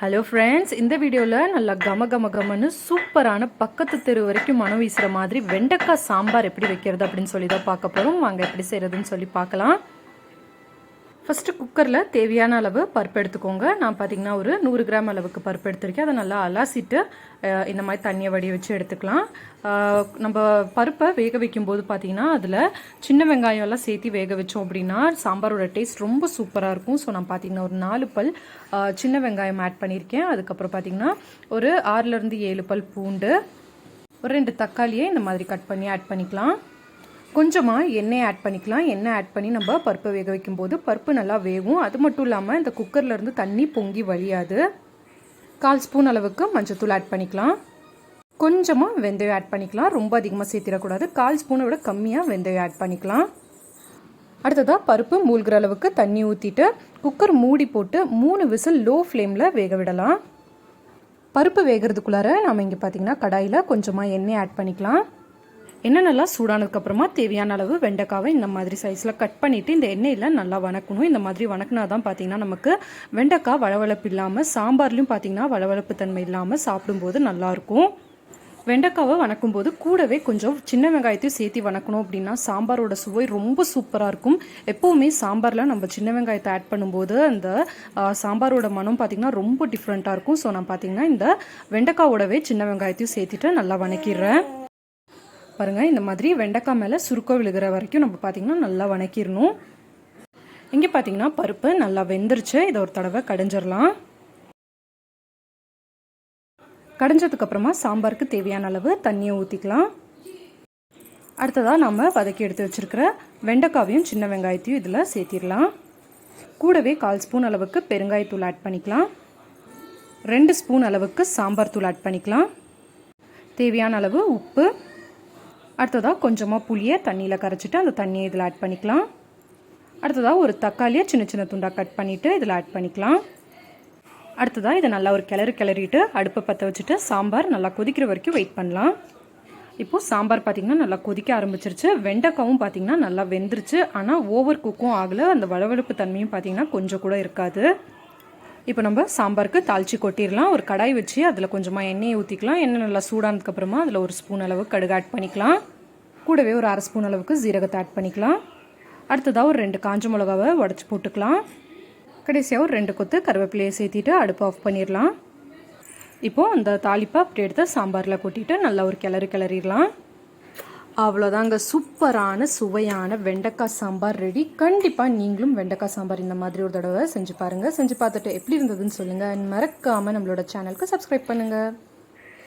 Hello friends இந்த வீடியோவில் நல்லா கம கம கமன்னு சூப்பரான பக்கத்து தெரு வரைக்கும் மனம் வீசுகிற மாதிரி வெண்டைக்காய் சாம்பார் எப்படி வைக்கிறது அப்படின்னு சொல்லி தான் பார்க்க போகிறோம் வாங்க எப்படி செய்கிறதுன்னு சொல்லி பார்க்கலாம். ஃபஸ்ட்டு குக்கரில் தேவையான அளவு பருப்பு எடுத்துக்கோங்க. நான் பார்த்தீங்கன்னா ஒரு நூறு கிராம் அளவுக்கு பருப்பு எடுத்திருக்கேன். அதை நல்லா அலாசிட்டு இந்த மாதிரி தண்ணியை வடி வச்சு எடுத்துக்கலாம். நம்ம பருப்பை வேக வைக்கும்போது பார்த்தீங்கன்னா அதில் சின்ன வெங்காயம் எல்லாம் சேர்த்து வேக வச்சோம் அப்படின்னா சாம்பாரோட டேஸ்ட் ரொம்ப சூப்பராக இருக்கும். ஸோ நான் பார்த்தீங்கன்னா ஒரு நாலு பல் சின்ன வெங்காயம் ஆட் பண்ணியிருக்கேன். அதுக்கப்புறம் பார்த்தீங்கன்னா ஒரு ஆறுலேருந்து ஏழு பல் பூண்டு ஒரு ரெண்டு தக்காளியை இந்த மாதிரி கட் பண்ணி ஆட் பண்ணிக்கலாம். கொஞ்சமாக எண்ணெய் ஆட் பண்ணிக்கலாம். எண்ணெய் ஆட் பண்ணி நம்ம பருப்பை வேக வைக்கும்போது பருப்பு நல்லா வேகும். அது மட்டும் இல்லாமல் இந்த குக்கர்லேருந்து தண்ணி பொங்கி வழியாது. கால் ஸ்பூன் அளவுக்கு மஞ்சத்தூள் ஆட் பண்ணிக்கலாம். கொஞ்சமாக வெந்தயம் ஆட் பண்ணிக்கலாம். ரொம்ப அதிகமாக சேர்த்திடக்கூடாது. கால் ஸ்பூனை விட கம்மியாக வெந்தயம் ஆட் பண்ணிக்கலாம். அடுத்ததாக பருப்பு மூழ்கிற அளவுக்கு தண்ணி ஊற்றிட்டு குக்கர் மூடி போட்டு மூணு விசில் லோ ஃப்ளேமில் வேக விடலாம். பருப்பு வேகிறதுக்குள்ளார நம்ம இங்கே பார்த்தீங்கன்னா கடாயில் கொஞ்சமாக எண்ணெய் ஆட் பண்ணிக்கலாம். எண்ணெய் நல்லா சூடானதுக்கப்புறமா தேவையான அளவு வெண்டைக்காவை இந்த மாதிரி சைஸில் கட் பண்ணிவிட்டு இந்த எண்ணெயில் நல்லா வணக்கணும். இந்த மாதிரி வணக்கினா தான் பார்த்தீங்கன்னா நமக்கு வெண்டைக்காய் வளவளப்பு இல்லாமல் சாம்பார்லையும் பார்த்தீங்கன்னா வளவளப்பு தன்மை இல்லாமல் சாப்பிடும்போது நல்லாயிருக்கும். வெண்டைக்காவை வணக்கும்போது கூடவே கொஞ்சம் சின்ன வெங்காயத்தையும் சேர்த்து வணக்கணும் அப்படின்னா சாம்பாரோட சுவை ரொம்ப சூப்பராக இருக்கும். எப்போவுமே சாம்பாரில் நம்ம சின்ன வெங்காயத்தை ஆட் பண்ணும்போது அந்த சாம்பாரோட மனம் பார்த்திங்கன்னா ரொம்ப டிஃப்ரெண்ட்டாக இருக்கும். ஸோ நான் பார்த்தீங்கன்னா இந்த வெண்டைக்காவோடவே சின்ன வெங்காயத்தையும் சேர்த்துட்டு நல்லா வணக்கிடுறேன். பாருங்கள் இந்த மாதிரி வெண்டைக்காய் மேலே சுருக்கம் விழுகிற வரைக்கும் நம்ம பார்த்திங்கன்னா நல்லா வணக்கிடணும். இங்கே பார்த்தீங்கன்னா பருப்பு நல்லா வெந்துருச்சு. இதை ஒரு தடவை கடைஞ்சிடலாம். கடைஞ்சதுக்கப்புறமா சாம்பாருக்கு தேவையான அளவு தண்ணியை ஊற்றிக்கலாம் அடுத்ததாக நம்ம வதக்கி எடுத்து வச்சிருக்கிற வெண்டைக்காவையும் சின்ன வெங்காயத்தையும் இதில் சேர்த்திடலாம். கூடவே கால் ஸ்பூன் அளவுக்கு பெருங்காயத்தூள் ஆட் பண்ணிக்கலாம். ரெண்டு ஸ்பூன் அளவுக்கு சாம்பார் தூள் ஆட் பண்ணிக்கலாம். தேவையான அளவு உப்பு அடுத்ததாக கொஞ்சமாக புளியை தண்ணியில் கரைச்சிட்டு அந்த தண்ணியை இதில் ஆட் பண்ணிக்கலாம். அடுத்ததாக ஒரு தக்காளியை சின்ன சின்ன துண்டாக கட் பண்ணிவிட்டு இதில் ஆட் பண்ணிக்கலாம். அடுத்ததாக இதை நல்லா ஒரு கிளறு கிளறிட்டு அடுப்பை பற்ற வச்சுட்டு சாம்பார் நல்லா கொதிக்கிற வரைக்கும் வெயிட் பண்ணலாம். இப்போது சாம்பார் பார்த்திங்கன்னா நல்லா கொதிக்க ஆரம்பிச்சிருச்சு. வெண்டைக்காவும் பார்த்திங்கன்னா நல்லா வெந்துருச்சு. ஆனால் ஓவர் குக்கும் ஆகலை. அந்த வளவழுப்பு தன்மையும் பார்த்திங்கன்னா கொஞ்சம் கூட இருக்காது. இப்போ நம்ம சாம்பாருக்கு தாளித்து கொட்டிடலாம். ஒரு கடாய் வச்சு அதில் கொஞ்சமாக எண்ணெயை ஊற்றிக்கலாம் எண்ணெய் நல்லா சூடானதுக்கப்புறமா அதில் ஒரு ஸ்பூன் அளவு கடுகு ஆட் பண்ணிக்கலாம். கூடவே ஒரு அரை ஸ்பூன் அளவுக்கு ஜீரகத்தை ஆட் பண்ணிக்கலாம். அடுத்ததாக ஒரு ரெண்டு காஞ்ச மிளகாவை உடச்சி போட்டுக்கலாம். கடைசியாக ஒரு ரெண்டு கொத்து கருவேப்பிலையை சேர்த்திட்டு அடுப்பு ஆஃப் பண்ணிடலாம். இப்போது அந்த தாளிப்பை அப்படி எடுத்து சாம்பாரில் கொட்டிட்டு நல்லா ஒரு கிளறு கிளறிடலாம். அவ்வளோதாங்க. சூப்பரான சுவையான வெண்டைக்காய் சாம்பார் ரெடி. கண்டிப்பாக நீங்களும் வெண்டைக்காய் சாம்பார் இந்த மாதிரி ஒரு தடவை செஞ்சு பாருங்கள் செஞ்சு பார்த்துட்டு எப்படி இருந்ததுன்னு சொல்லுங்கள் மறக்காமல் நம்மளோட சேனலுக்கு சப்ஸ்கிரைப் பண்ணுங்கள்